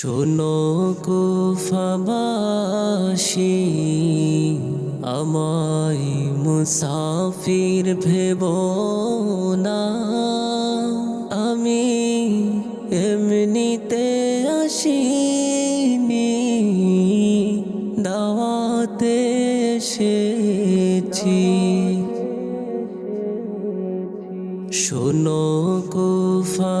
শোনো কুফাবাসী আমায় মুসাফির ভেব না। আমি এমনিতে আসিনি দাওয়াতে এসেছি। শোনো কুফাবাসী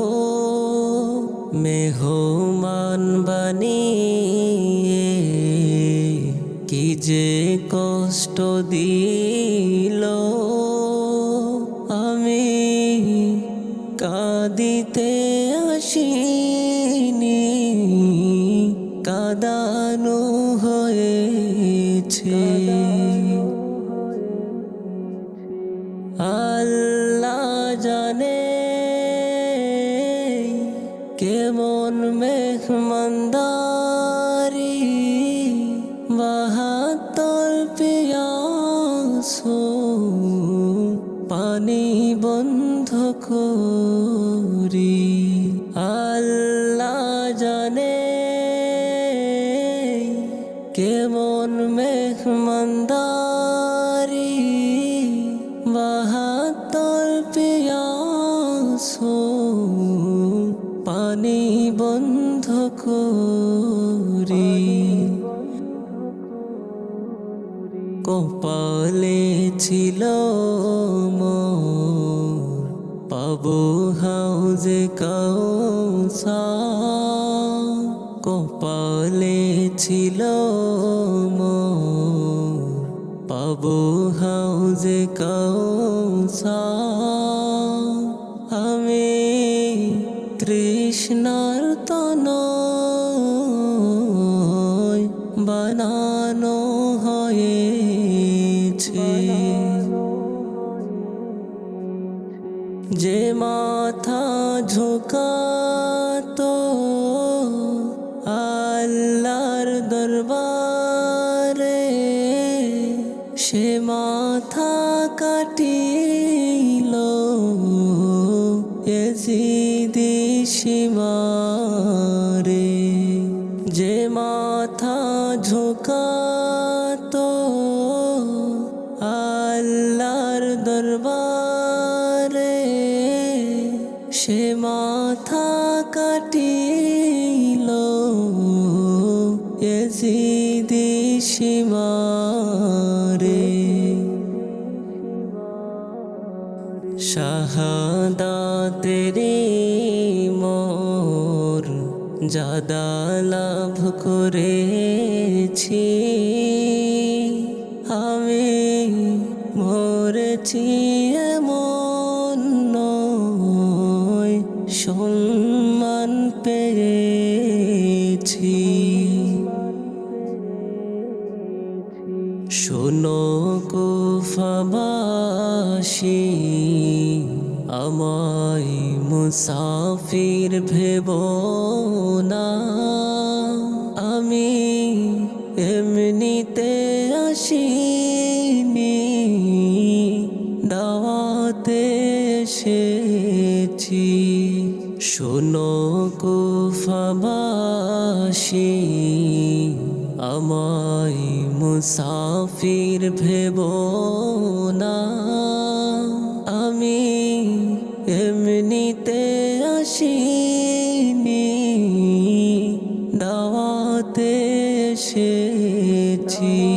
মেহমান বানিয়ে কি যে কষ্ট দিল আমি কাঁদিতে কেমন মেহমানদারি? বাহাত্তর পিয়াসো পানি বন্ধ করি। আল্লাহ জানে কেমন মেহমানদারি। বাহাত্তর পিয়াসো পানি বন্ধ করি। কপালে ছিল পাবো হাউজে কাউসা। কপালে ছিল পাবো হাউজে কাউসা। তৃষ্ণার তন বানানো হয়েছে। যে মাথা ঝুঁকাতো আল্লাহর দরবারে সে মাথা কাটিল এজিদি সীমারে যে মাথা ঝুঁকাতো আল্লাহর দরবারে সে মাথা কাটিল এজিদি সীমারে শাহাদাতেরি মোর জাদা লাভ করেছি। আমি মরেছি এমন নয় সম্মান পেয়েছি। শোনো কুফাবাসী আমায় মুসাফির ভেব না। আমি এমনিতে আসিনি দাওয়াতে এসেছি। শোনো কুফাবাসী আমায় মুসাফির ভেব না। আমি এমনিতে আসিনি দাওয়াতে এসেছি।